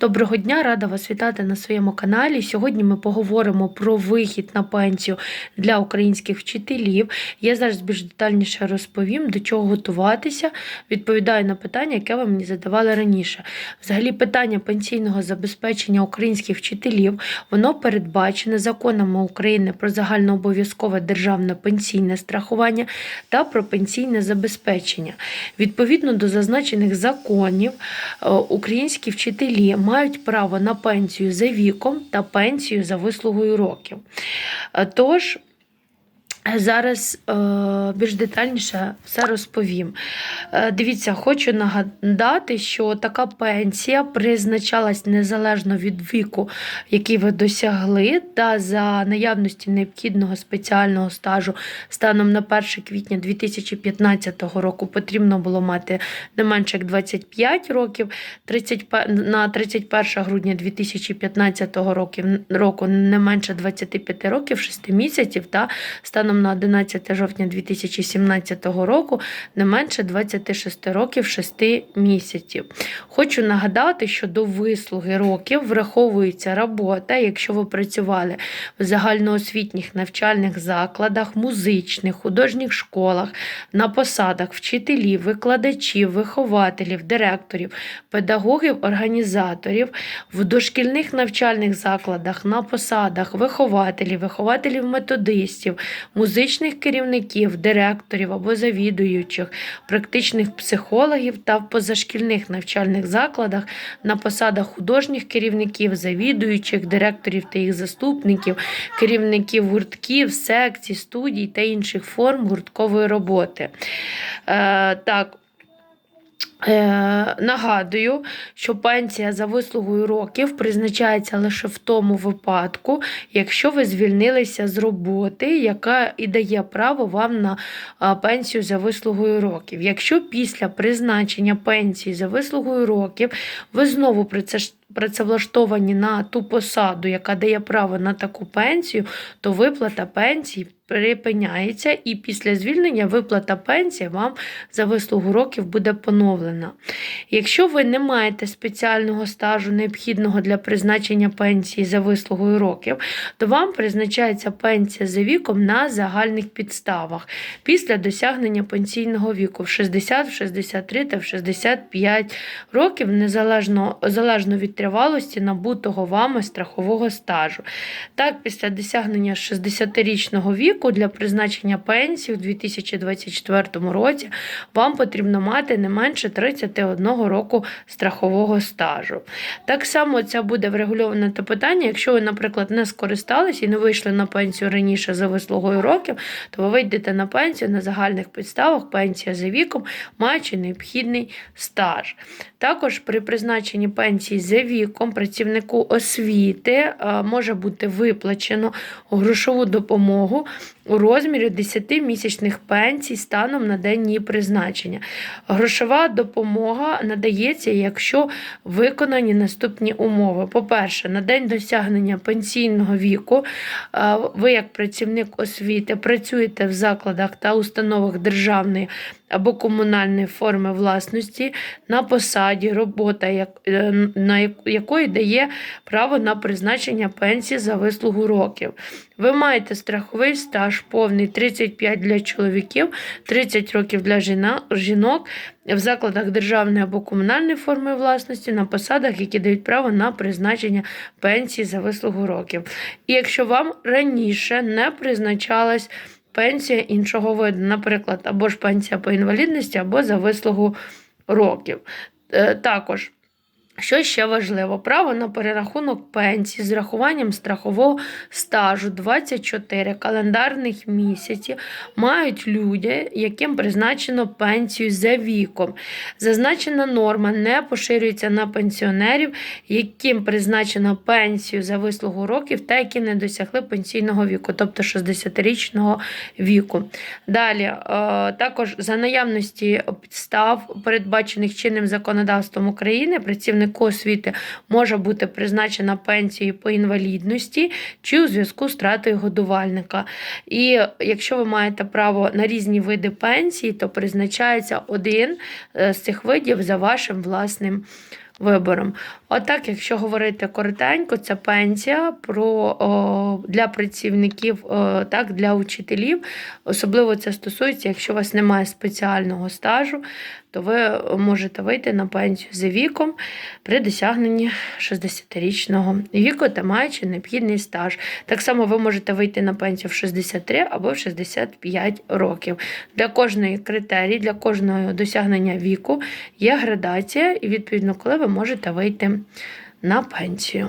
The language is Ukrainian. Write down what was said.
Доброго дня, рада вас вітати на своєму каналі. Сьогодні ми поговоримо про вихід на пенсію для українських вчителів. Я зараз більш детальніше розповім, до чого готуватися. Відповідаю на питання, яке ви мені задавали раніше. Взагалі, питання пенсійного забезпечення українських вчителів воно передбачене законами України про загальнообов'язкове державне пенсійне страхування та про пенсійне забезпечення. Відповідно до зазначених законів, е, українські вчителі мають право на пенсію за віком та пенсію за вислугою років. Е, Тож, Зараз е, більш детальніше все розповім. Е, дивіться, хочу нагадати, що така пенсія призначалась незалежно від віку, який ви досягли, та за наявності необхідного спеціального стажу станом на 1 квітня 2015 року потрібно було мати не менше як 25 років, 30, на 31 грудня 2015 року, не менше 25 років, 6 місяців та станом на 11 жовтня 2017 року не менше 26 років 6 місяців. Хочу нагадати, що до вислуги років враховується робота, якщо ви працювали в загальноосвітніх навчальних закладах, музичних, художніх школах, на посадах вчителів, викладачів, вихователів, директорів, педагогів, організаторів, в дошкільних навчальних закладах, на посадах вихователів, вихователів методистів, музичних керівників, директорів або завідуючих, практичних психологів та в позашкільних навчальних закладах на посадах художніх керівників, завідуючих, директорів та їх заступників, керівників гуртків, секцій, студій та інших форм гурткової роботи. Е, так, нагадую, що пенсія за вислугою років призначається лише в тому випадку, якщо ви звільнилися з роботи, яка і дає право вам на пенсію за вислугою років. Якщо після призначення пенсії за вислугою років ви знову працевлаштовані на ту посаду, яка дає право на таку пенсію, то виплата пенсії припиняється, і після звільнення виплата пенсії вам за вислугу років буде поновлена. Якщо ви не маєте спеціального стажу, необхідного для призначення пенсії за вислугою років, то вам призначається пенсія за віком на загальних підставах після досягнення пенсійного віку в 60, в 63 та в 65 років, незалежно залежно від тривалості набутого вами страхового стажу. Так, після досягнення 60-річного віку для призначення пенсії у 2024 році вам потрібно мати не менше 31 року страхового стажу. Так само це буде врегульоване те питання, якщо ви, наприклад, не скористалися і не вийшли на пенсію раніше за вислугою років, то ви вийдете на пенсію на загальних підставах, пенсія за віком, маючи необхідний стаж. Також при призначенні пенсії за віком працівнику освіти е, може бути виплачено грошову допомогу у розмірі 10 місячних пенсій станом на день її призначення. Грошова допомога надається, якщо виконані наступні умови. По-перше, на день досягнення пенсійного віку е, ви, як працівник освіти, працюєте в закладах та установах державної або комунальної форми власності на посаді, робота, е, на як- якої дає право на призначення пенсії за вислугу років. Ви маєте страховий стаж повний 35 для чоловіків, 30 років для жінок в закладах державної або комунальної форми власності на посадах, які дають право на призначення пенсії за вислугу років. І якщо вам раніше не призначалась пенсія іншого виду, наприклад, або ж пенсія по інвалідності, або за вислугу років. Е, Також. Що ще важливо? Право на перерахунок пенсії з рахуванням страхового стажу 24 календарних місяці мають люди, яким призначено пенсію за віком. Зазначена норма не поширюється на пенсіонерів, яким призначено пенсію за вислугу років та які не досягли пенсійного віку, тобто 60-річного віку. Далі, е, також за наявності підстав, передбачених чинним законодавством України, працівнику освіти може бути призначена пенсія по інвалідності чи у зв'язку з втратою годувальника. І якщо ви маєте право на різні види пенсії, то призначається один е, з цих видів за вашим власним вибором. Отак, якщо говорити коротенько, це пенсія про, для працівників, так, для учителів. Особливо це стосується, якщо у вас немає спеціального стажу, то ви можете вийти на пенсію за віком при досягненні 60-річного віку та маючи необхідний стаж. Так само ви можете вийти на пенсію в 63 або в 65 років. Для кожної критерії, для кожного досягнення віку є градація, і відповідно, коли ви можете вийти на пенсію.